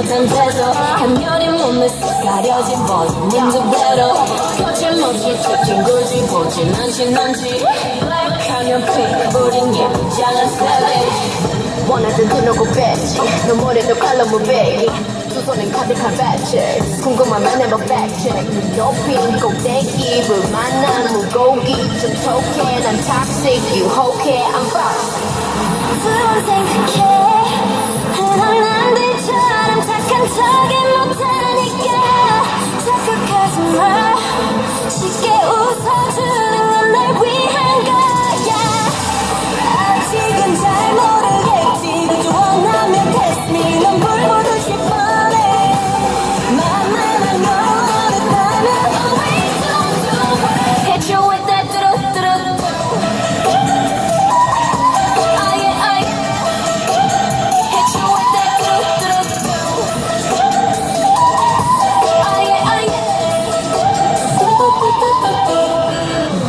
못한 태도 한면이 몸에 쓱 가려진 두 배로 거침없이 찍힌 굳이 보진 않지 블랙하면 핑 우린 예쁘장한 savage 원하던 대놓고 뺐지 눈물에도 칼로 무배기. 두 손엔 가득한 배치 궁금하면 해봐 팩트 높인 꼭대기 불만난 물고기. 좀 톡해 난 toxic 유혹해 I'm 생각이 Let's go.